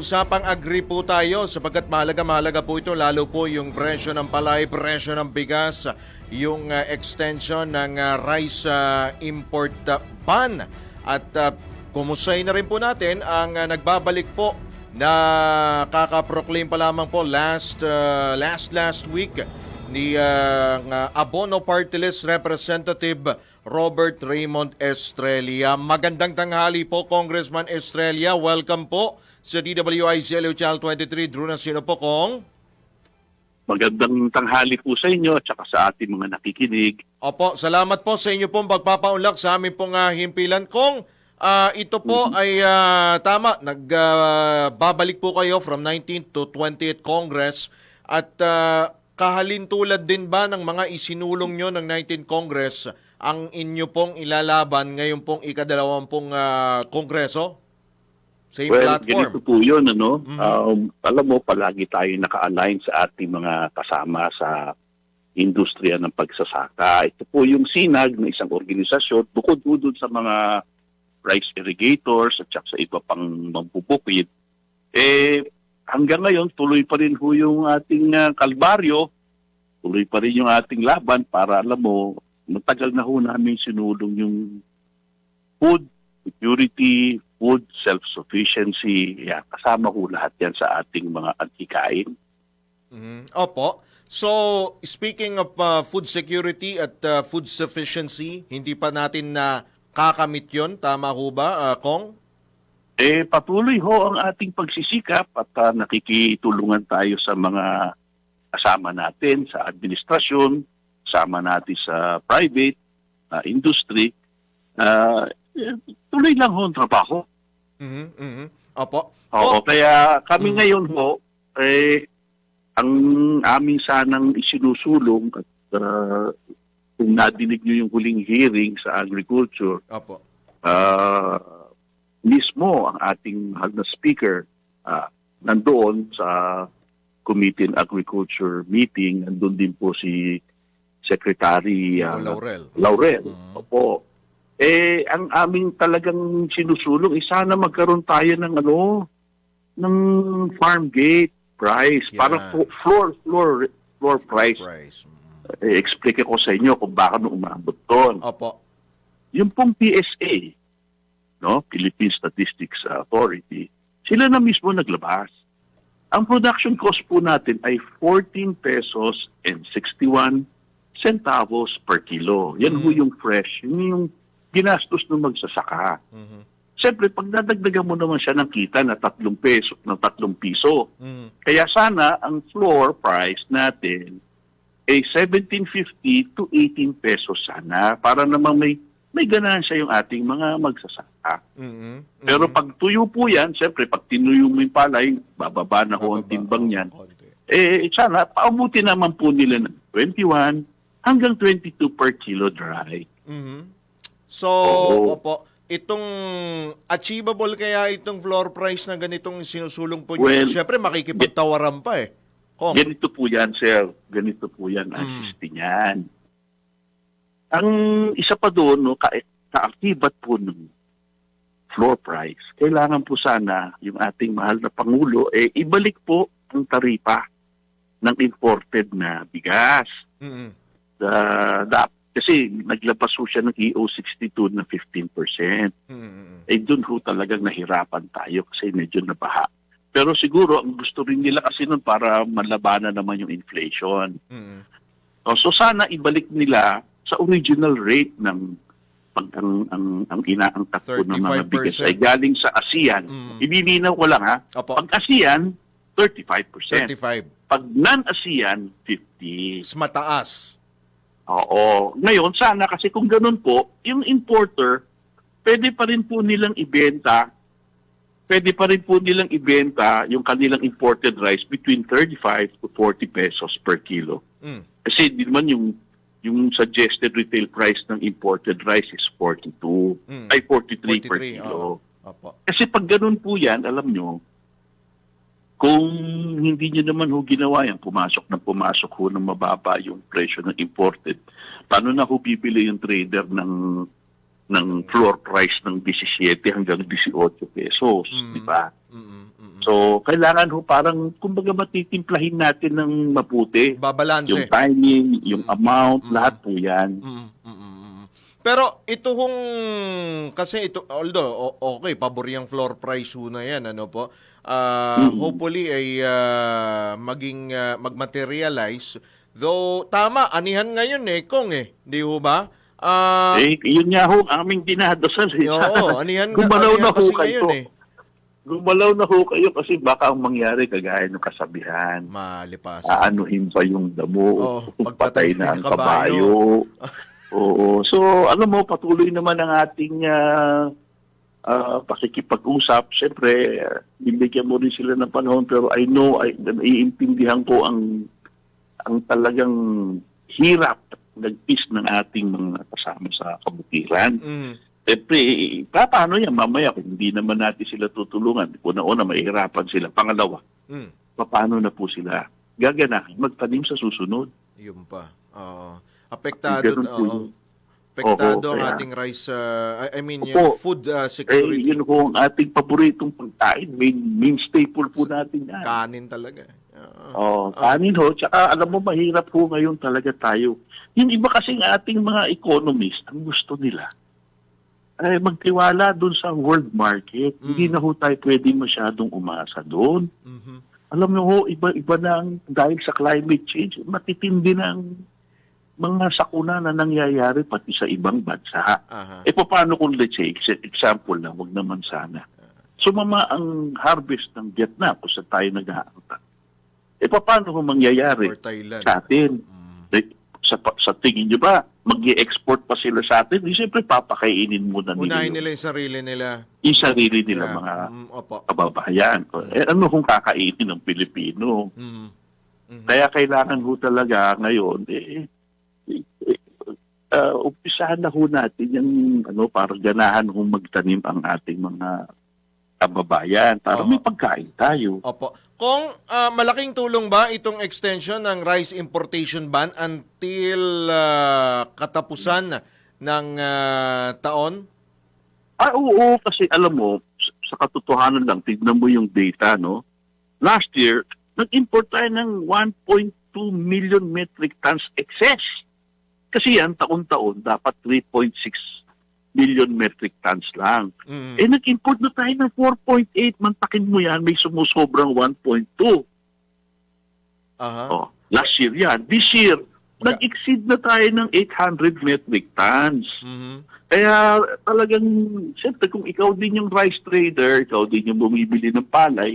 usapang agree po tayo sapagkat mahalaga-mahalaga po ito lalo po yung presyo ng palay, presyo ng bigas, yung uh, extension ng uh, rice uh, import uh, ban. At uh, kumusay na rin po natin ang uh, nagbabalik po na kakaproclaim pa lamang po last uh, last last week ni uh, uh, Abono Party List Representative Robert Raymond Estrella. Magandang tanghali po, Congressman Estrella. Welcome po sa DWIC LU Channel 23. Drew na sino po, Kong? Magandang tanghali po sa inyo at saka sa ating mga nakikinig. Opo, salamat po sa inyo pong pagpapaunlak sa aming pong uh, himpilan. Kong, ah, ito po ay ah, tama, nagbabalik po kayo from 19th to 20th Congress at ah, kahalintulad din ba ng mga isinulong nyo ng 19th Congress ang inyo pong ilalaban ngayon pong ikadalawampung ah, Kongreso? Same well, platform. ganito po yun. Ano? Um, alam mo, palagi tayo naka-align sa ating mga kasama sa industriya ng pagsasaka. Ito po yung SINAG na isang organisasyon, bukod po dun sa mga rice irrigators at sa iba pang mambubukid, eh, hanggang ngayon, tuloy pa rin ho yung ating ah, kalbaryo, tuloy pa rin yung ating laban para, alam mo, matagal na ho namin sinulong yung food security, food self-sufficiency, yan, kasama ho lahat yan sa ating mga antikain. Mhm. Opo. So, speaking of uh, food security at uh, food sufficiency, hindi pa natin na kakamit yon Tama ho ba, uh, Kong? Eh, patuloy ho ang ating pagsisikap at ah, nakikitulungan tayo sa mga kasama natin sa administrasyon, kasama natin sa private ah, industry. Ah, eh, tuloy lang ho ang trabaho. Mhm, mhm. Opo. Oo, Oh, kaya kami Mm. ngayon ho, eh, ang aming sanang isinusulong at ah, kung nadinig nyo yung huling hearing sa agriculture, Opo. ah, mismo ang ating mahal na speaker ah, nandoon sa Committee on Agriculture meeting, nandoon din po si Secretary ah, Laurel. Laurel. Mm. Opo. Eh, ang aming talagang sinusulong, eh, sana magkaroon tayo ng ano, ng farm gate price. Yeah. Para floor, floor, floor price. Price. Mhm. Eh, explain ko sa inyo kung bakit umabot doon. Opo. Yung pong PSA, no, Philippine Statistics Authority, sila na mismo naglabas. Ang production cost po natin ay 14 pesos and 61 centavos per kilo. Yan Mhm. ho yung fresh, yun yung ginastos ng magsasaka. Mhm. Siyempre, pag dadagdagan mo naman siya ng kita na tatlong peso, ng tatlong piso, Mhm. kaya sana ang floor price natin ay 17.50 to 18 pesos sana para namang may may ganansya yung ating mga magsasaka. Mhm. Pero Mhm. pag tuyo po yan, siyempre pag tinuyo mo yung palay, bababa na ho ang timbang niyan. Eh, sana, paubuti naman po nila ng 21 hanggang 22 per kilo dry. Mhm. So, Oo. opo, itong achievable kaya itong floor price na ganitong sinusulong po Well, niyo? Siyempre, makikipagtawaran pa eh. Kong. Ganito po yan, sir. Ganito po yan, ang Mm. system niyan. Ang isa pa doon, no, ka kaakibat po ng floor price, kailangan po sana yung ating mahal na Pangulo, eh, ibalik po ang taripa ng imported na bigas. Mhm. Uh, da, kasi naglabas po siya ng EO62 na 15%. Mhm. Eh, doon ho talagang nahirapan tayo kasi medyo nabaha. Pero siguro, ang gusto rin nila kasi nun para malabanan naman yung inflation. Mhm. O, so sana ibalik nila sa original rate ng pag ang ang ang inaangkat po ng mga bigas 35%. ay galing sa ASEAN. Mm. Ibibinaw ko lang ha. Opo, Pag ASEAN, 35%. 35. Pag non-ASEAN, 50. Mas mataas. Oo. Ngayon, sana kasi kung ganun po, yung importer, pwede pa rin po nilang ibenta, pwede pa rin po nilang ibenta yung kanilang imported rice between 35 to 40 pesos per kilo. Mm. Kasi di naman yung yung suggested retail price ng imported rice is 42. Mm. Ay, 43, per 43, kilo. oo. Opo. Kasi pag ganun po yan, alam nyo, kung hindi nyo naman ho ginawa yan, pumasok na pumasok ho ng mababa yung presyo ng imported, paano na ho bibili yung trader ng ng floor price ng 17 hanggang 18 pesos, Mm. di ba? Mm-mm. So, kailangan ho parang, kumbaga matitimplahin natin ng maputi. Babalanse. Yung timing, yung amount, Mm. lahat po yan. Mm, mm, mm, mm. Pero ito hong kasi ito although okay pabor yung floor price ho na yan ano po. Mm. hopefully ay ah, maging ah, magmaterialize though tama anihan ngayon eh kung eh di ho ba? Ah, eh, yun nga ho, ang aming dinadasal. Eh. oo, anihan Gumalaw anihan na ho kayo. ngayon eh. Gumalaw na ho kayo kasi baka ang mangyari kagaya ng kasabihan. Malipas. Aanuhin pa yung damo, Oo, pagpatay na ang ng kabayo. kabayo. Oo. So, alam mo, patuloy naman ang ating ah, ah, pakikipag-usap. Siyempre, uh, bibigyan mo rin sila ng panahon pero I know, I, naiintindihan ko ang ang talagang hirap nagpis ng ating mga kasama sa kabutiran. Mm. Siyempre, pa- paano yan mamaya kung hindi naman natin sila tutulungan? Una-una, mahihirapan sila. Pangalawa, Mm. paano na po sila gaganahin magtanim sa susunod? Yun pa. Oo. Apektado Ganun po oo. yun. Apektado Oo, ang kaya- ating rice uh, I I mean Opo. yung food uh, Eh, security. yun po ang ating paboritong pagkain. Main, main staple po natin yan. Kanin talaga. Oo. Oh, kanin ho. Tsaka alam mo, mahirap po ngayon talaga tayo. Yung iba kasing ating mga economist, ang gusto nila, ay magtiwala doon sa world market. Mm. Hindi na ho tayo pwedeng masyadong umasa doon. Mhm. Alam mo ho, iba-iba na ang, dahil sa climate change, matitindi na ang mga sakuna na nangyayari pati sa ibang bansa. Aha. Eh paano kung let's say, ex- example lang, wag naman sana. Sumama ang harvest ng Vietnam kung saan tayo nag-aaruta. Eh paano kung mangyayari sa atin? Mm. Eh, Sa, sa tingin nyo ba, mag export pa sila sa atin? Di siyempre papakainin muna nila, Unahin nila yung sarili nila. yung sarili nila Yeah. mga Mm, opo. kababayan. Eh ano kung kakainin ng Pilipino? Mhm. Mhm. Kaya kailangan ho talaga ngayon, eh, eh, eh, uh, umpisahan na ho natin yung ano, para ganahan ho magtanim ang ating mga kababayan para Oo. may pagkain tayo. Opo. Kung ah, malaking tulong ba itong extension ng rice importation ban until ah, katapusan ng ah, taon? Ah, oo, kasi alam mo, sa- sa katotohanan lang, tignan mo yung data, no? Last year, nag-import tayo ng 1.2 million metric tons excess. Kasi yan, taon-taon, dapat 3.6 million metric tons lang. Mhm. Eh, nag-import na tayo ng 4.8. Mantakin mo yan, may sumusobrang 1.2. Aha. Oh, last year yan. This year, Magka- nag-exceed na tayo ng 800 metric tons. Mhm. Kaya talagang, siyempre kung ikaw din yung rice trader, ikaw din yung bumibili ng palay,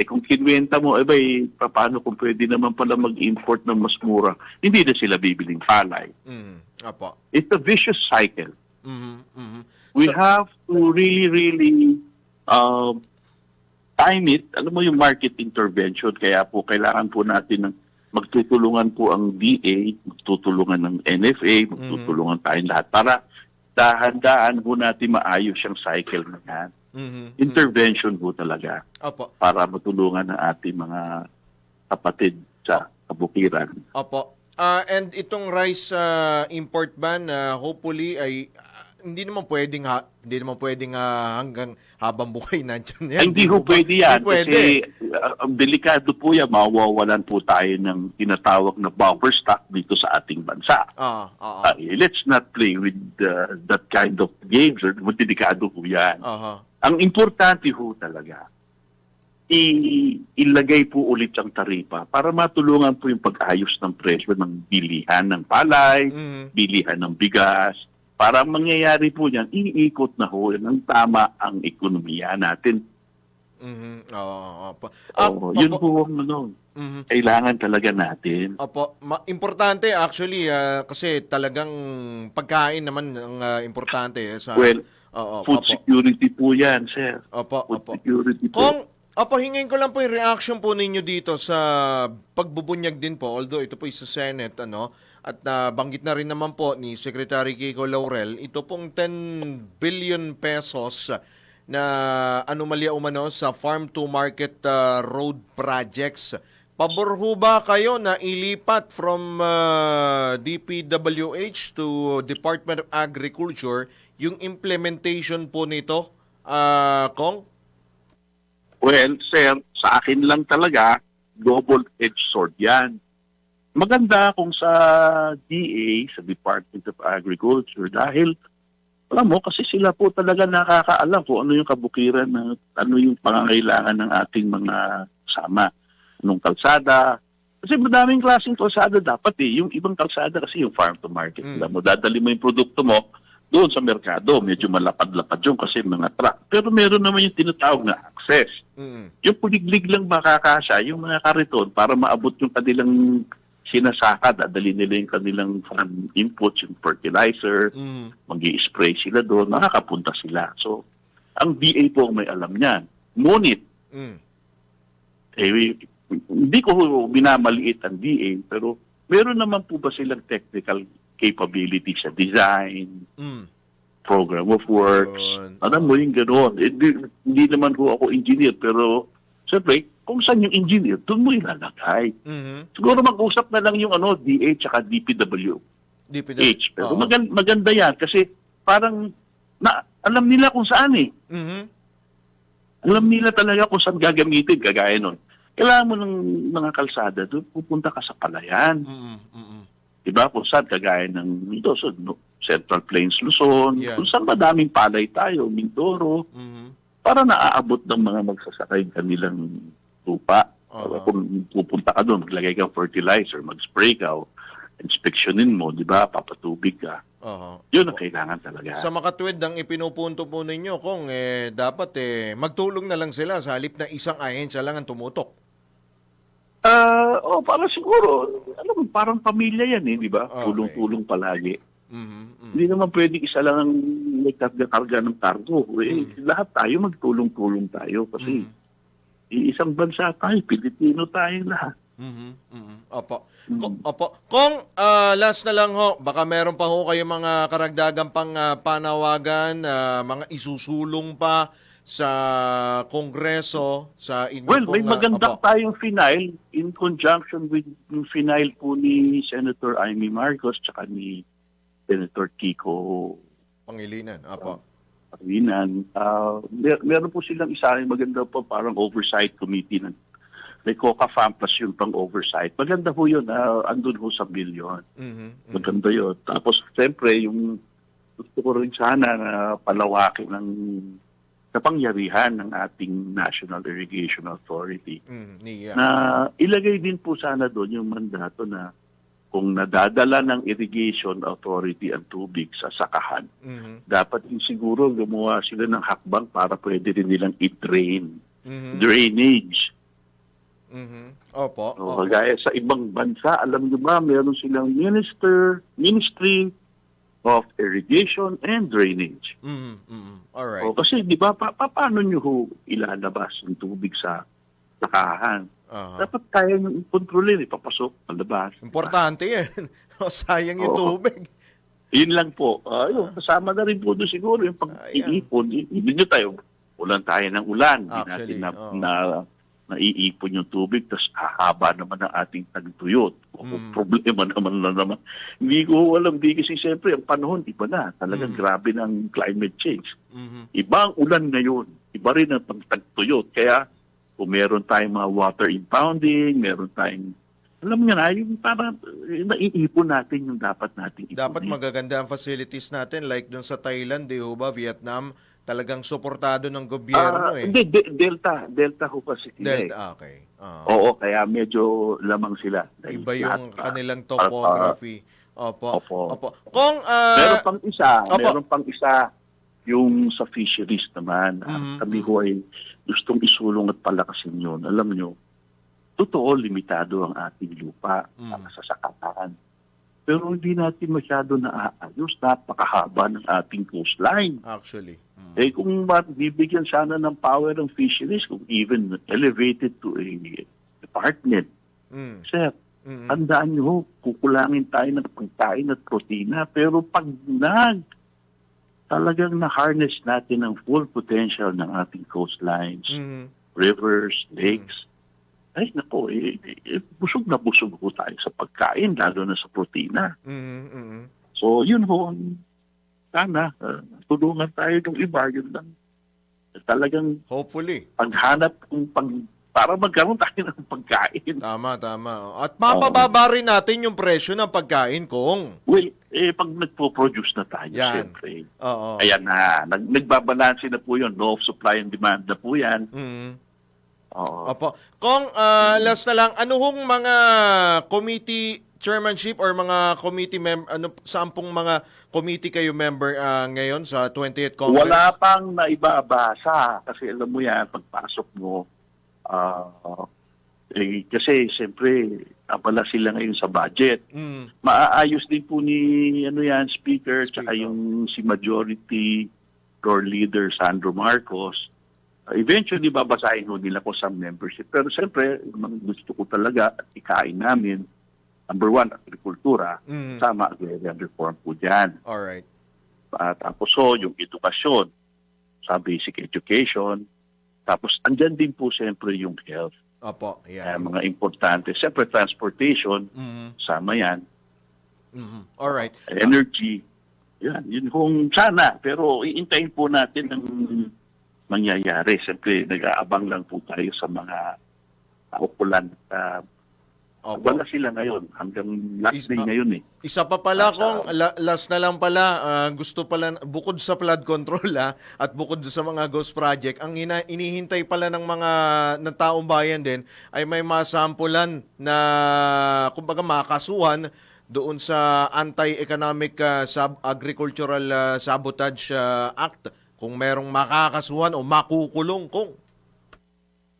eh kung kinwenta mo, eh ba, eh, paano kung pwede naman pala mag-import ng mas mura, hindi na sila bibiling palay. Mhm. Opo. It's a vicious cycle. Mhm. Mhm. We So- have to really, really um, time it. Alam mo yung market intervention, kaya po kailangan po natin ng magtutulungan po ang DA, magtutulungan ng NFA, magtutulungan tayong lahat para dahan-dahan po natin maayos yung cycle na yan. Mhm. Intervention po talaga Opo. para matulungan ang ating mga kapatid sa kabukiran. Opo. Ah, and itong rice ah, import ban ah, hopefully ay ah, hindi naman pwedeng ha, hindi naman pwedeng ah, hanggang habang buhay nandiyan yan. Ay, hindi ba? pwede yan. Hindi pwede. Kasi uh, delikado po yan, mawawalan po tayo ng tinatawag na buffer stock dito sa ating bansa. Ah, ah, ah. Uh, let's not play with uh, that kind of games. Delikado po yan. Aha. Ang importante ho talaga, i- ilagay po ulit ang taripa para matulungan po yung pag-ayos ng presyo ng bilihan ng palay, Mhm. bilihan ng bigas. Para ang mangyayari po yan, iikot na ho ng tama ang ekonomiya natin. Mhm. Oo, opo. Ah, Oh, yun opo. po ang ano, Mhm. kailangan talaga natin. Opo, Ma- importante actually ah, kasi talagang pagkain naman ang ah, importante eh, sa Well, Oo, Food opo. security po yan, sir. Opo, Food opo. security po. Kung Opo, hingin ko lang po yung reaction po ninyo dito sa pagbubunyag din po, although ito po sa Senate, ano, at ah, banggit na rin naman po ni Secretary Kiko Laurel, ito pong 10 billion pesos na anomalya umano sa farm to market ah, road projects. Pabor ho ba kayo na ilipat from ah, DPWH to Department of Agriculture yung implementation po nito, ah, Kong? Well, sir, sa akin lang talaga, double-edged sword yan. Maganda kung sa DA, sa Department of Agriculture, dahil alam mo, kasi sila po talaga nakakaalam kung ano yung kabukiran, ng, ano yung pangangailangan ng ating mga kasama. Anong kalsada. Kasi madaming klaseng kalsada dapat eh. Yung ibang kalsada kasi yung farm to market. Mm. Alam mo, dadali mo yung produkto mo doon sa merkado. Medyo malapad-lapad yung kasi mga truck. Pero meron naman yung tinatawag na access. Mm. Yung puliglig lang makakasya, yung mga kariton para maabot yung kanilang sinasaka, dadali nila yung kanilang farm inputs, yung fertilizer, Mm. mag spray sila doon, makakapunta sila. So, ang DA po ang may alam niyan. Ngunit, Mm. eh, hindi ko minamaliit ang DA, pero meron naman po ba silang technical capability sa design, Mm. program of works, Yun. alam mo yung gano'n. Eh, di- hindi naman ho ako engineer, pero siyempre, kung saan yung engineer, doon mo ilalagay. Mhm. Siguro mag-usap na lang yung ano, DA tsaka DPW. DPW. H. Pero Oo. magan- maganda yan kasi parang na, alam nila kung saan eh. Mhm. Alam nila talaga kung saan gagamitin, kagaya nun. Kailangan mo ng mga kalsada doon, pupunta ka sa palayan. Mhm. Mhm. Diba? Kung saan, kagaya ng Mindoro, no? Central Plains, Luzon, Yan. kung saan madaming palay tayo, Mindoro, Mhm. para naaabot ng mga magsasakay ang kanilang lupa. Oo. Kung pupunta ka doon, maglagay kang fertilizer, mag-spray ka, inspeksyonin mo, di ba? Papatubig ka. Oo. Yun ang kailangan talaga. Sa makatwid ang ipinupunto po ninyo kung eh, dapat eh, magtulong na lang sila sa halip na isang ahensya lang ang tumutok. Ah, oh, para siguro, alam mo, parang pamilya yan eh, di ba? Okay. Tulong-tulong palagi. Mhm. Mhm. Hindi naman pwede isa lang ang may karga-karga ng cargo. Eh, Mm. Lahat tayo magtulong-tulong tayo kasi Mhm. iisang bansa tayo, Pilipino tayong lahat. Mhm. Mhm. Opo. Mm. Ko- opo. Kung ah, last na lang ho, baka meron pa ho kayo mga karagdagang pang ah, panawagan, ah, mga isusulong pa sa Kongreso, sa inyo Well, may ah, magandang opo. tayong final in conjunction with yung final po ni Senator Amy Marcos tsaka ni Senator Kiko Pangilinan. Opo. Pangilinan. Uh, mer- meron po silang isa maganda po parang oversight committee ng may COCA FAM plus yung pang oversight. Maganda po yun. Uh, andun po sa bill yun. Mhm. Mhm. Maganda yun. Tapos, siyempre, yung gusto ko rin sana na palawakin ng kapangyarihan ng ating National Irrigation Authority Mhm. Niya. na ilagay din po sana doon yung mandato na kung nadadala ng irrigation authority ang tubig sa sakahan, Mhm. dapat din siguro gumawa sila ng hakbang para pwede rin nilang i-drain. Mhm. Drainage. Mhm. Opo. So, opo. kagaya sa ibang bansa, alam niyo ba, meron silang minister, ministry of irrigation and drainage. Mhm. Mhm. All right. O, kasi di ba, pa, pa- paano niyo ho ilalabas yung tubig sa sakahan? Aha. Dapat kaya nyo kontrolin, ipapasok, palabas. Importante yan. O, Sayang yung Oo. tubig. Yun lang po. Uh, yun, kasama na rin po doon siguro yung pag-iipon. Hindi nyo tayo, ulan tayo ng ulan. Hindi Actually, natin na, oo. na, naiipon yung tubig, tapos hahaba naman ang ating tagtuyot. O, Mm. Problema naman na naman. Hindi ko alam, di kasi siyempre, ang panahon, iba na. Talagang Mm. grabe ng climate change. Mhm. Iba ang ulan ngayon. Iba rin ang pagtagtuyot. Kaya, kung meron tayong mga water impounding, meron tayong, alam niya na, yung parang eh, naiipon natin yung dapat nating ipunin. Dapat magaganda ang facilities natin like doon sa Thailand, di ba, Vietnam, talagang suportado ng gobyerno Ah, eh. Hindi, de- Delta. Delta ho kasi sila eh. Delta, okay. Ah. Oo, kaya medyo lamang sila. Dahil Iba yung lahat, ah, kanilang topography. Opo. Opo. Opo. Kung ah, meron pang isa, Opo. meron pang isa yung sa fisheries naman. Mhm. Kami ho ay gustong isulong at palakasin yun. Alam nyo, totoo, limitado ang ating lupa Mhm. para sa sakatan. Pero hindi natin masyado naaayos. Napakahaba ng ating coastline. actually. mm. Eh kung bibigyan sana ng power ng fisheries, kung even elevated to a department, Mm. sir, Mm. tandaan nyo, kukulangin tayo ng pagkain at protina. Pero pag nag, talagang na-harness natin ang full potential ng ating coastlines, Mhm. rivers, lakes, ay nako, eh, eh, busog na busog ho tayo sa pagkain, lalo na sa protina. Mhm. Mhm. So, yun ho, sana, uh, tulungan tayo ng iba, yun lang. talagang Hopefully. paghanap ng pag, para magkaroon tayo ng pagkain. Tama, tama. At mapababa rin natin yung presyo ng pagkain kung... Well, eh, pag nagpo-produce na tayo, Yan. siyempre, Oo. ayan na, nag, nagbabalanse na po yun, law of supply and demand na po yan. Mm. Oo. Opo. Kung ah, last na lang, ano hong mga committee chairmanship or mga committee mem ano saan pong mga committee kayo member ah, ngayon sa 20th Congress? Wala pang naibabasa kasi alam mo yan, pagpasok mo, ah, eh, kasi siyempre, abala sila ngayon sa budget. Mm. Maaayos din po ni ano yan, speaker, tsaka Speaker. yung si majority floor leader Sandro Marcos. Uh, eventually, babasahin ho nila ko sa membership. Pero siyempre, gusto ko talaga at ikain namin, number one, agrikultura, Mm. sama agrarian reform po dyan. All right. Ah, tapos so, yung edukasyon, sa basic education, tapos andyan din po siyempre yung health, Opo. Yeah. mga importante. Siyempre transportation, Mm. sama yan, Mhm. All right. energy, yan, yun kung sana. Pero iintayin po natin ang mangyayari. Siyempre, nag-aabang lang po tayo sa mga kaukulan. Uh, Opo. wala sila ngayon. Hanggang last Is- day ah, ngayon eh. Isa pa pala Nasa- kung la- last na lang pala ah, gusto pala bukod sa flood control ah, at bukod sa mga ghost project ang ina- inihintay pala ng mga ng taong bayan din ay may masampulan na kumbaga makasuhan doon sa Anti-Economic ah, Sab- Agricultural ah, Sabotage ah, Act kung merong makakasuhan o makukulong kung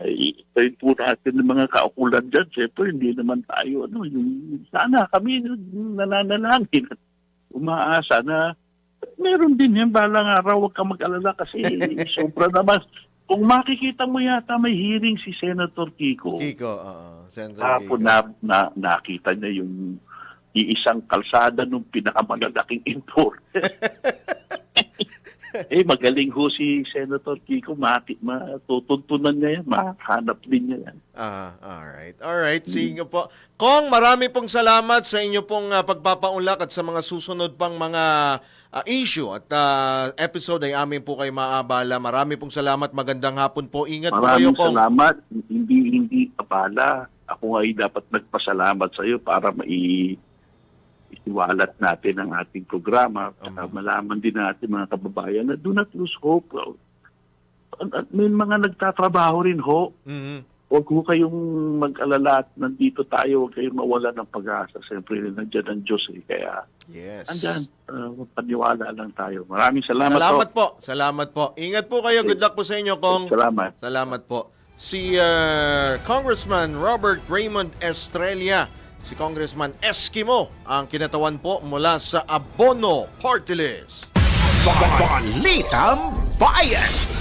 ay tayo po natin ng mga kaukulan dyan. Siyempre, hindi naman tayo, ano, yung, sana kami nananalangin at umaasa na meron din yan balang araw, huwag ka mag-alala kasi sobra naman. Kung makikita mo yata may hearing si Senator Kiko, Kiko, oo, Senator hapon Kiko. na, na, nakita niya yung iisang kalsada nung pinakamalalaking import. eh, magaling ho si Senator Kiko. Mati, matutuntunan niya yan. Makahanap din niya yan. Ah, alright. Alright, sige po. Kong, marami pong salamat sa inyo pong ah, pagpapaunlak at sa mga susunod pang mga ah, issue at ah, episode ay amin po kayo maabala. Marami pong salamat. Magandang hapon po. Ingat po kayo, Maraming Kong. salamat. Hindi, hindi abala. Ako ay dapat nagpasalamat sa iyo para mai iwalat natin ang ating programa at Um. malaman din natin mga kababayan na do not lose hope. At- May mga nagtatrabaho rin ho. Mhm. Huwag ho kayong mag-alala at nandito tayo. Huwag kayong mawala ng pag-asa. Siyempre, nandiyan ang Diyos. Eh. Kaya, Yes. andyan. Uh, paniwala lang tayo. Maraming salamat, Salamat ho. po. Salamat po. Ingat po kayo. Good luck po sa inyo, Kong. Salamat. Salamat po. Si ah, Congressman Robert Raymond Estrella, si Congressman Eskimo, ang kinatawan po mula sa Abono Party List. Balitang Bayan!